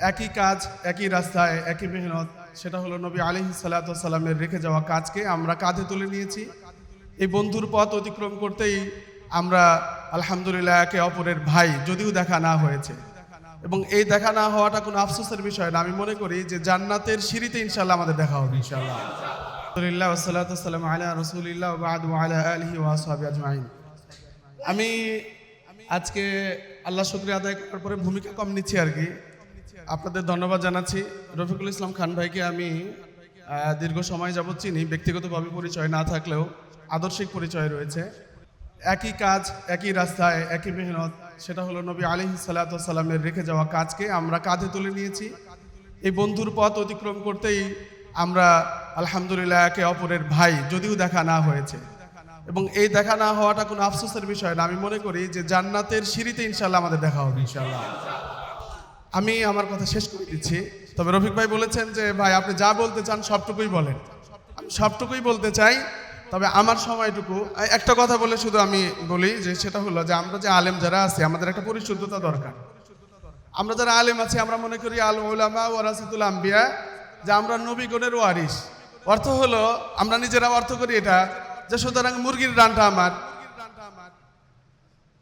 একই কাজ, একই রাস্তায়, একই মেহনত। সেটা হলো নবী আলী সাল্লামের রেখে যাওয়া কাজকে আমরা কাঁধে তুলে নিয়েছি। এই বন্ধুর পথ অতিক্রম করতেই আমরা আলহামদুলিল্লাহ একে অপরের ভাই যদিও দেখা না হয়েছে। এবং এই দেখা না হওয়াটা কোনো আফসোসের বিষয় না। আমি মনে করি যে জান্নাতের সিঁড়িতে ইনশাল্লাহ আমাদের দেখা হবে ইনশাল্লাহ আলহামদুলিল্লাহ ওসালাতাম আলা রসুলিল্লাহ আলহি ওয়াসাবি আজমাইন। আমি আজকে আল্লাহ শুক্রিয়া আদায় করার পরে ভূমিকা কম নিচ্ছি আর কি। আপনাদের ধন্যবাদ জানাচ্ছি। রফিকুল ইসলাম খান ভাইকে আমি দীর্ঘ সময় যাবৎ চিনি। ব্যক্তিগতভাবে পরিচয় না থাকলেও আদর্শিক পরিচয় রয়েছে। একই কাজ, একই রাস্তায়, একই মেহনত, সেটা হলো নবী আলী সাল্লামের রেখে যাওয়া কাজকে আমরা কাঁধে তুলে নিয়েছি। এই বন্ধুর পথ অতিক্রম করতেই আমরা আলহামদুলিল্লাহ একে অপরের ভাই, যদিও দেখা না হয়েছে। এবং এই দেখা না হওয়াটা কোনো আফসোসের বিষয় না। আমি মনে করি যে জান্নাতের সিঁড়িতে ইনশাল্লাহ আমাদের দেখা হবে ইনশাল্লাহ আমি আমার কথা শেষ করে দিচ্ছি। তবে রফিক ভাই বলেছেন যে, ভাই, আপনি যা বলতে চান সবটুকুই বলেন। আমি সবটুকুই বলতে চাই, তবে আমার সময়টুকু। একটা কথা বলে শুধু আমি বলি যে, সেটা হলো যে, আমরা যে আলেম যারা আছি, আমাদের একটা পরিশুদ্ধতা দরকার। আমরা যারা আলেম আছি, আমরা মনে করি আল ওলামা ওয়ারাসাতুল আম্বিয়া, যে আমরা নবীগণের ওয়ারিস। অর্থ হলো, আমরা নিজেরা অর্থ করি এটা, যে সুতরাং মুরগির রানটা আমার,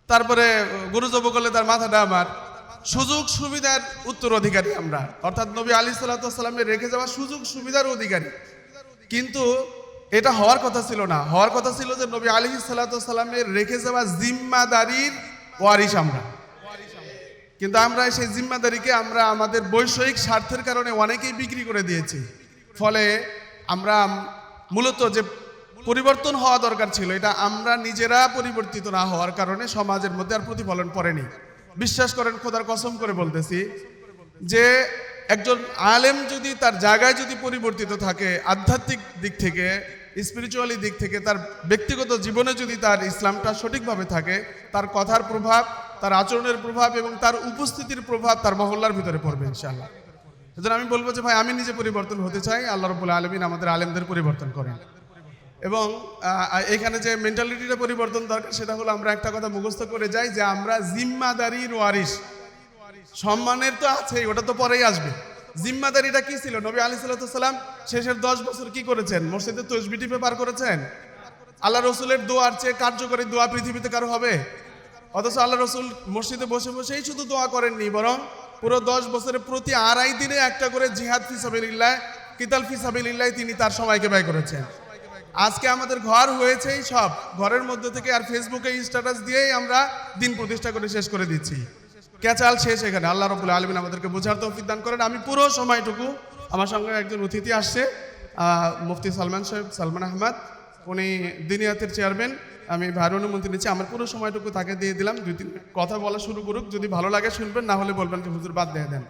তারপরে গরু জব করলে তার মাথাটা আমার। সুযোগ সুবিধার উত্তরাধিকারী আমরা। অর্থাৎ নবী আলী সাল্লামের রেখে যাওয়া সুযোগ সুবিধার অধিকারী। কিন্তু এটা হওয়ার কথা ছিল না। হওয়ার কথা ছিল যে নবী আলী সাল্লামের রেখে যাওয়া জিম্মাদারির ওয়ারিস আমরা। কিন্তু আমরা সেই জিম্মাদারিকে আমরা আমাদের বৈষয়িক স্বার্থের কারণে অনেকেই বিক্রি করে দিয়েছি। ফলে আমরা মূলত যে পরিবর্তন হওয়া দরকার ছিল, এটা আমরা নিজেরা পরিবর্তিত না হওয়ার কারণে সমাজের মধ্যে আর প্রতিফলন পড়েনি। বিশ্বাস করেন, খোদার কসম করে বলতেছি যে একজন আলেম যদি তার জায়গায় যদি পরিবর্তিত থাকে, আধ্যাত্মিক দিক থেকে স্পিরিচুয়ালি দিক থেকে, তার ব্যক্তিগত জীবনে যদি তার ইসলামটা সঠিকভাবে থাকে, তার কথার প্রভাব, তার আচরণের প্রভাব এবং তার উপস্থিতির প্রভাব তার মহল্লার ভিতরে পড়বে, ইনশাআল্লাহ। সেজন্য আমি বলব যে, ভাই, আমি নিজে পরিবর্তন হতে চাই। আল্লাহ রবুল্লা আলমিন আমাদের আলেমদের পরিবর্তন করেন। এবং এখানে যে মেন্টালিটিটা পরিবর্তন দরকার, সেটা হলো আমরা একটা কথা মুখস্থ করে যাই যে আমরা জিম্মাদারির ওয়ারিস সম্মানের তো আছেই, ওটা তো পরেই আসবে। জিম্মাদারিটা কি ছিল? নবী আলী সাল্লাম শেষের দশ বছর কি করেছেন? মসজিদে তসবি টিপে পার করেছেন? আল্লাহ রসুলের দোয়ার চেয়ে কার্যকরী দোয়া পৃথিবীতে কারও হবে? অথচ আল্লাহ রসুল মসজিদে বসে বসেই শুধু দোয়া করেননি, বরং পুরো দশ বছরে প্রতি আড়াই দিনে একটা করে জিহাদ ফিসাবিল্লাহ কিতাল ফিসাবিল্লাহ তিনি তার সময়কে ব্যয় করেছেন। আজকে আমাদের ঘর হয়েছেই সব। ঘরের মধ্যে থেকে আর ফেসবুকে স্ট্যাটাস দিয়েই আমরা দিন প্রতিষ্ঠা করে শেষ করে দিচ্ছি। ক্যাচাল শেষ এখানে। আল্লাহ রবুল্লা আলমিন আমাদেরকে বোঝার তৌফিক দান করেন। আমি পুরো সময়টুকু আমার সঙ্গে একজন অতিথি আসছে মুফতি সালমান সাহেব, সালমান আহমদ। উনি দিনিয়াতের চেয়ারম্যান আমি ভাইয়ের অনুমতি নিচ্ছি। আমার পুরো সময়টুকু তাকে দিয়ে দিলাম। দুই তিন কথা বলা শুরু করুক। যদি ভালো লাগে শুনবেন, না হলে বলবেন যে হুজুর বাদ দিয়ে দেন।